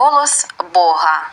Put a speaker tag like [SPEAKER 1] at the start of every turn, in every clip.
[SPEAKER 1] Голос Бога.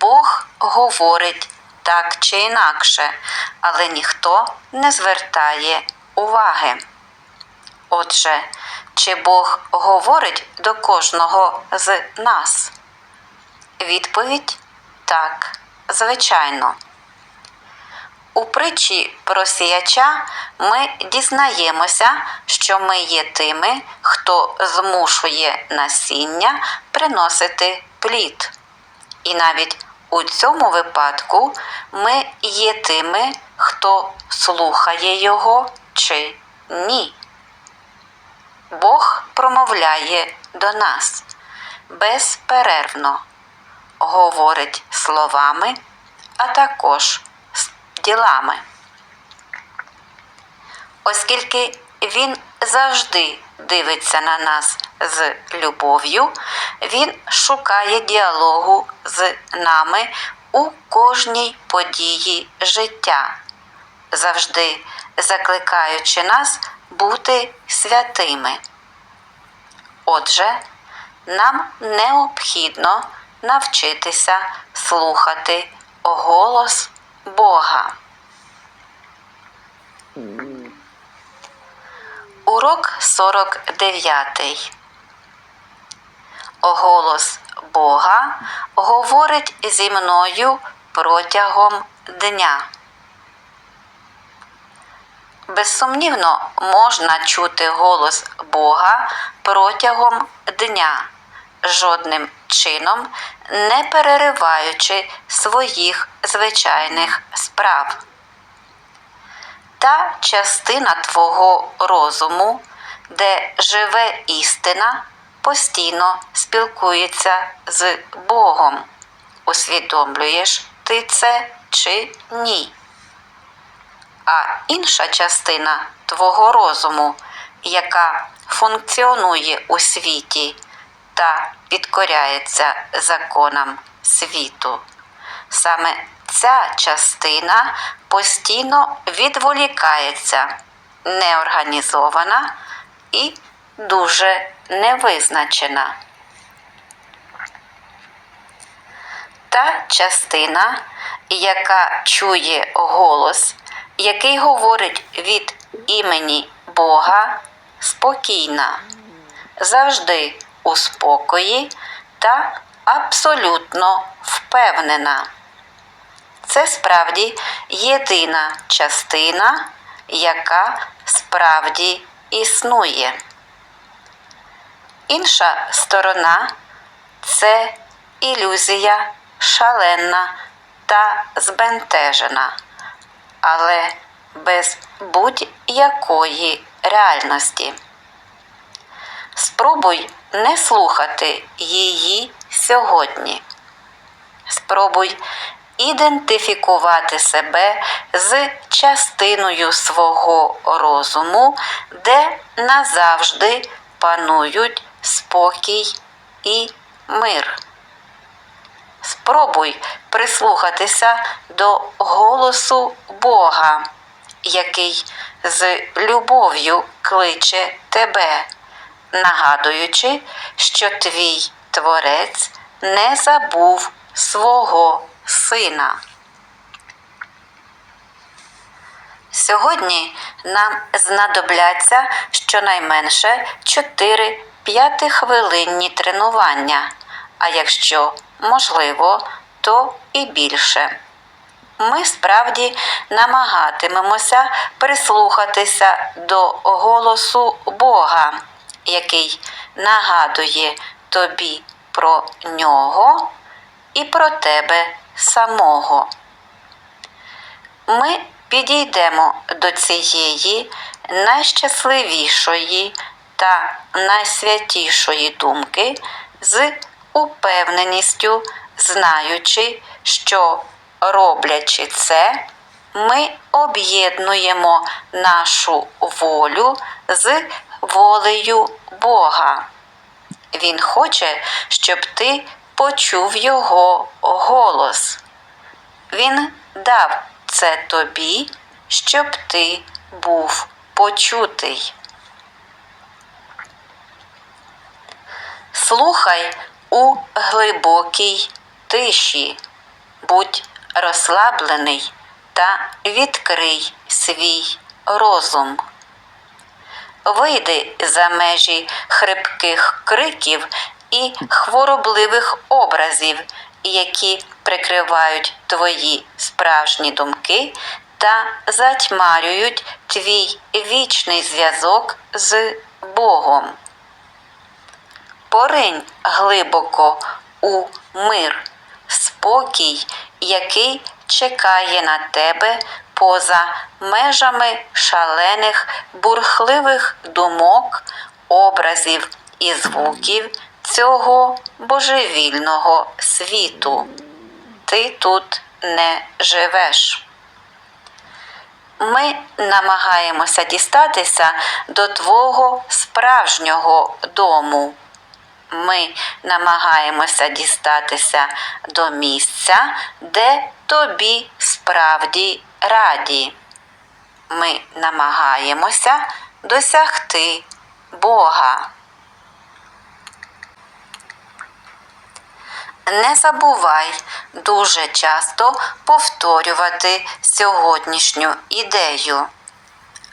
[SPEAKER 1] Бог говорить так чи інакше, але ніхто не звертає уваги. Отже, чи Бог говорить до кожного з нас? Відповідь так, звичайно. У притчі про сіяча ми дізнаємося, що ми є тими, хто змушує насіння приносити плід. І навіть у цьому випадку ми є тими, хто слухає його чи ні. Бог промовляє до нас безперервно, говорить словами, а також ділами. Оскільки Він завжди дивиться на нас з любов'ю, Він шукає діалогу з нами у кожній події життя, завжди закликаючи нас бути святими. Отже, нам необхідно навчитися слухати голос Бога. Урок 49. Голос Бога говорить зі мною протягом дня. Безсумнівно можна чути голос Бога протягом дня, жодним чином не перериваючи своїх звичайних справ. Та частина твого розуму, де живе істина, постійно спілкується з Богом. Усвідомлюєш ти це чи ні? А інша частина твого розуму, яка функціонує у світі та підкоряється законам світу. Саме ця частина постійно відволікається, неорганізована і дуже невизначена. Та частина, яка чує голос, який говорить від імені Бога, спокійна, завжди у спокої та абсолютно впевнена. Це справді єдина частина, яка справді існує. Інша сторона це ілюзія шаленна та збентежена, але без будь-якої реальності. Спробуй не слухати її сьогодні. Спробуй ідентифікувати себе з частиною свого розуму, де назавжди панують спокій і мир. Спробуй прислухатися до голосу Бога, який з любов'ю кличе тебе, нагадуючи, що твій Творець не забув свого сина. Сьогодні нам знадобляться щонайменше 4 п'ятихвилинні тренування, а якщо можливо, то і більше. Ми справді намагатимемося прислухатися до голосу Бога, який нагадує тобі про нього і про тебе самого. Ми підійдемо до цієї найщасливішої та найсвятішої думки з упевненістю, знаючи, що, роблячи це, ми об'єднуємо нашу волю з волею Бога. Він хоче, щоб ти почув його голос. Він дав це тобі, щоб ти був почутий. Слухай у глибокій тиші. Будь розслаблений та відкрий свій розум. Вийди за межі хрипких криків і хворобливих образів, які прикривають твої справжні думки та затьмарюють твій вічний зв'язок з Богом. Поринь глибоко у мир, спокій, який чекає на тебе поза межами шалених бурхливих думок, образів і звуків цього божевільного світу. Ти тут не живеш. Ми намагаємося дістатися до твого справжнього дому. Ми намагаємося дістатися до місця, де тобі справді раді. Ми намагаємося досягти Бога. Не забувай дуже часто повторювати сьогоднішню ідею.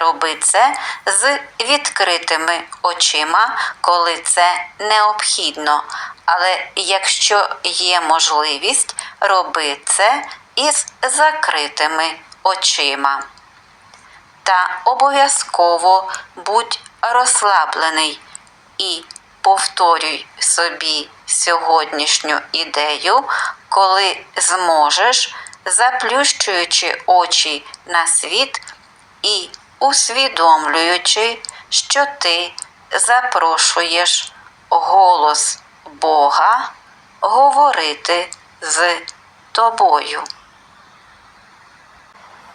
[SPEAKER 1] Роби це з відкритими очима, коли це необхідно. Але якщо є можливість, роби це із закритими очима. Та обов'язково будь розслаблений і повторюй собі сьогоднішню ідею, коли зможеш, заплющуючи очі на світ і усвідомлюючи, що ти запрошуєш голос Бога говорити з тобою.